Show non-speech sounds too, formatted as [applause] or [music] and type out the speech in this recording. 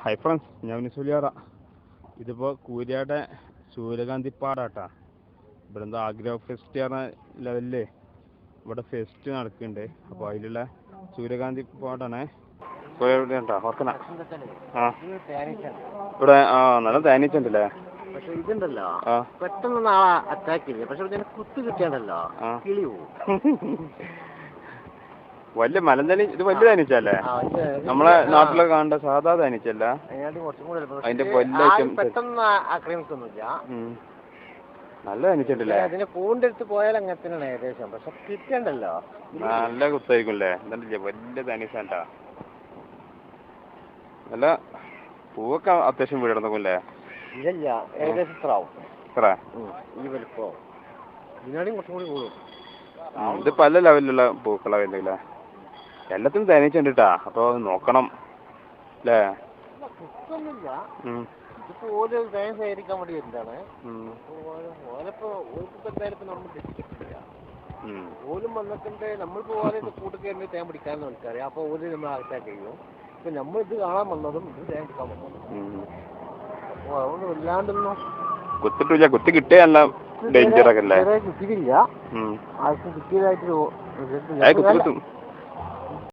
Hi friends ഞാൻ വിനിസുലിയാറ ഇതിപ്പോൾ കൂരിയാടെ സൂര്യകാന്തി പാടാട്ടാ. ഇവിടെ എന്താ ആഗ്രഹ ഫെസ്റ്റ് പറഞ്ഞ ലെവലിൽ ഇവിടെ ഫെസ്റ്റ് നടക്കുന്നുണ്ട് അപ്പോൾ അതിലുള്ള സൂര്യകാന്തി പാടാണേ ഓർക്കണ. ആ. ഇവിടെ ആ നല്ല തേനീച്ചുണ്ടല്ലേ പക്ഷെ ഇതുണ്ടല്ലോ. പെട്ടെന്ന് നാളെ അറ്റാക്ക് ചെയ്യില്ല പക്ഷെ കുത്തു കിട്ടിയാണ്ടല്ലോ. കിട്ടിയാണല്ലോ കിളി പോവും. [laughs] വലിയ മലന്തലി ഇത് വലിയ തനിച്ചല്ലേ? നമ്മളെ നാട്ടിലെ കാണേണ്ട സാധാ തനിച്ചല്ല. അതിന്റെ. പെട്ടെന്ന് ആക്രമിക്കൊന്നുമില്ല. നല്ല തേനീച്ചുണ്ടല്ലേ അതിന് പൂവിന്റെ അടുത്ത് പോയാൽ അങ്ങനെ തന്നെയാണ് ഏകദേശം. പക്ഷെ കിട്ടണ്ടല്ലോ. നല്ല കുത്തായിരിക്കും അല്ലേ എന്നിട്ടില്ലേ വലിയ തേനീച്ചാണ്ടാ? നല്ല പൂവൊക്കെ അത്യാവശ്യം വീടിടന്നല്ലേ ഇല്ല ഏകദേശം ഇത്ര? ആവും ഇത്ര. ഈ വലിപ്പോ. ഇതിനാണെങ്കിൽ കുറച്ചും കൂടി കൂടും. ഇത് പല ലെവലിലുള്ള പൂക്കളാ വരുന്നില്ലേ എല്ലാത്തിനും തേനീച്ചുണ്ട് കേട്ടാ അപ്പൊ നോക്കണം. അല്ലേ ഓൽ വന്നിട്ടുണ്ട്. നമ്മളിപ്പോ ഓലെ തേൻ പിടിക്കാന്ന് നമുക്കറിയാം അപ്പൊ ഓൽ നമ്മൾ അകത്താക്കി ചെയ്യും. ഇപ്പൊ നമ്മൾ ഇത് കാണാൻ വന്നതും ഇത് തേൻ പിടിക്കാൻ വന്നതും. അപ്പൊ അതുകൊണ്ട് വല്ലാണ്ടൊന്നും കുത്തിട്ടില്ല കുത്തി കിട്ടിയല്ല ഡേഞ്ചർ ഒക്കെ അല്ലേ? കുത്തിയില്ല. ആർക്കും കിട്ടിയതായിട്ട്